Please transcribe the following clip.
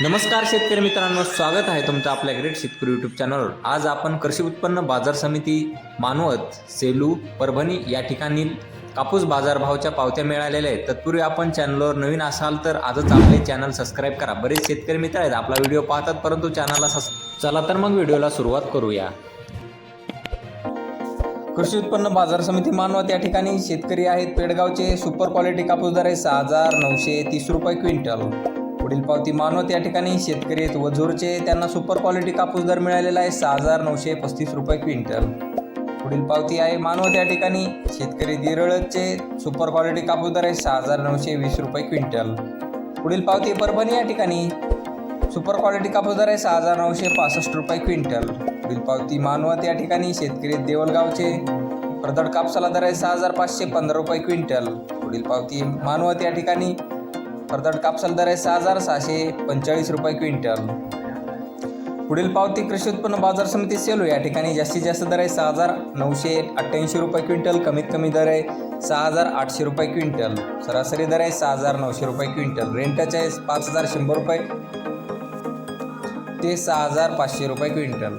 नमस्कार शेतकरी मित्रांनो स्वागत आहे तुमचं आपल्या ग्रेट शेतकरी यूट्यूब चॅनलवर आज आपण कृषी उत्पन्न बाजार समिती मानवत सेलू परभणी या ठिकाणी कापूस बाजारभावाच्या पावत्या मिळालेल्या आहेत. तत्पूर्वी आपण चॅनलवर नवीन असाल तर आजच आपले चॅनल सबस्क्राईब करा. बरेच शेतकरी मित्र आहेत आपला व्हिडिओ पाहतात परंतु चॅनलला सस चला तर मग व्हिडिओला सुरुवात करूया. कृषी उत्पन्न बाजार समिती मानवत या ठिकाणी शेतकरी आहेत. पेडगावचे सुपर क्वालिटी कापूस दर आहे सहा हजार नऊशे तीस रुपये क्विंटल. पुढील पावती मानवत या ठिकाणी शेतकरी आहेत वजूरचे. त्यांना सुपर क्वालिटी कापूस दर मिळालेला आहे सहा हजार नऊशे पस्तीस रुपये क्विंटल. पुढील पावती आहे मानवत या ठिकाणी. शेतकरी दिरळचे सुपर क्वालिटी कापूस दर आहे सहा हजार नऊशे वीस रुपये क्विंटल. पुढील पावती परभणी या ठिकाणी. सुपर क्वालिटी कापूस दर आहे सहा हजार नऊशे पासष्ट रुपये क्विंटल. पुढील पावती मानवत या ठिकाणी शेतकरी देवलगावचे. प्रदड कापसाला दर आहे सहा हजार पाचशे पंधरा रुपये क्विंटल. पुढील पावती मानवत या ठिकाणी. प्रदड कापसाला दर आहे सहा हजार सहाशे पंचेचाळीस रुपये क्विंटल. पुढील पावती कृषी उत्पन्न बाजार समिती सेलू. या ठिकाणी जास्तीत जास्त दर आहे सहा हजार नऊशे अठ्ठ्याऐंशी रुपये क्विंटल कमीत कमी दर आहे सहा हजार आठशे रुपये क्विंटल. सरासरी दर आहे सहा हजार नऊशे रुपये क्विंटल. रेंटच आहे पाच हजार शंभर रुपये ते सहा हजार पाचशे रुपये क्विंटल.